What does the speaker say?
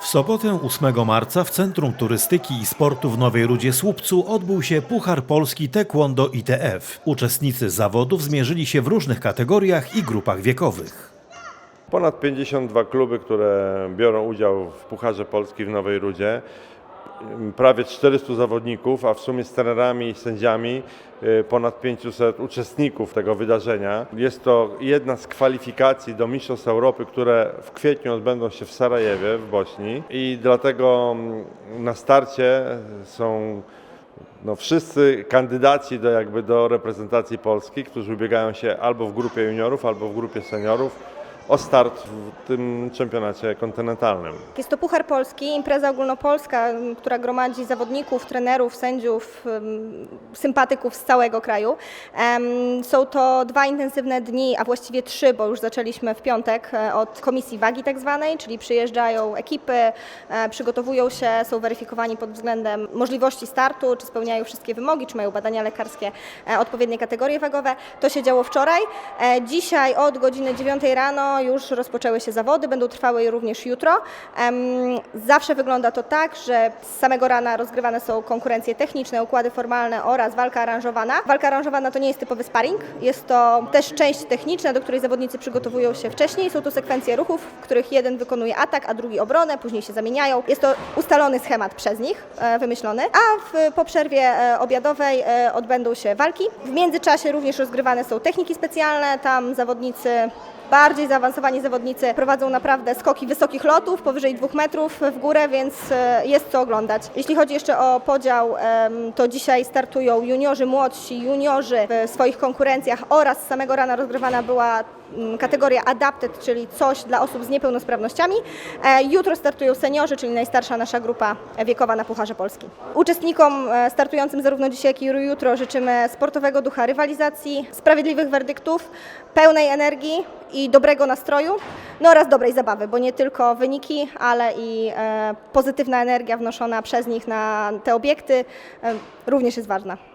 W sobotę 8 marca w Centrum Turystyki i Sportu w Nowej Rudzie Słupcu odbył się Puchar Polski Taekwondo ITF. Uczestnicy zawodów zmierzyli się w różnych kategoriach i grupach wiekowych. Ponad 52 kluby, które biorą udział w Pucharze Polski w Nowej Rudzie. Prawie 400 zawodników, a w sumie z trenerami i sędziami y, ponad 500 uczestników tego wydarzenia. Jest to jedna z kwalifikacji do Mistrzostw Europy, które w kwietniu odbędą się w Sarajewie w Bośni i dlatego na starcie są no, wszyscy kandydaci do, jakby do reprezentacji Polski, którzy ubiegają się albo w grupie juniorów, albo w grupie seniorów o start w tym czempionacie kontynentalnym. Jest to Puchar Polski, impreza ogólnopolska, która gromadzi zawodników, trenerów, sędziów, sympatyków z całego kraju. Są to dwa intensywne dni, a właściwie trzy, bo już zaczęliśmy w piątek e, od komisji wagi tak zwanej, czyli przyjeżdżają ekipy, e, przygotowują się, są weryfikowani pod względem możliwości startu, czy spełniają wszystkie wymogi, czy mają badania lekarskie, e, odpowiednie kategorie wagowe. To się działo wczoraj. Dzisiaj od godziny 9 rano już rozpoczęły się zawody, będą trwały również jutro. Zawsze wygląda to tak, że z samego rana rozgrywane są konkurencje techniczne, układy formalne oraz walka aranżowana. Walka aranżowana to nie jest typowy sparring, jest to też część techniczna, do której zawodnicy przygotowują się wcześniej. Są to sekwencje ruchów, w których jeden wykonuje atak, a drugi obronę, później się zamieniają. Jest to ustalony schemat przez nich, e, wymyślony. A w, po przerwie e, obiadowej e, odbędą się walki. W międzyczasie również rozgrywane są techniki specjalne, tam zawodnicy bardziej zaawansowani zawodnicy prowadzą naprawdę skoki wysokich lotów, powyżej dwóch metrów w górę, więc e, jest co oglądać. Jeśli chodzi jeszcze o podział, to dzisiaj startują juniorzy młodsi, juniorzy w swoich konkurencjach oraz z samego rana rozgrywana była mm, kategoria adapted, czyli coś dla osób z niepełnosprawnościami. E, Jutro startują seniorzy, czyli najstarsza nasza grupa wiekowa na Pucharze Polski. Uczestnikom e, startującym zarówno dzisiaj, jak i jutro życzymy sportowego ducha rywalizacji, sprawiedliwych werdyktów, pełnej energii i dobrego nastroju, no oraz dobrej zabawy, bo nie tylko wyniki, ale i e, pozytywna energia wnoszona przez nich na te obiekty e, również jest ważna.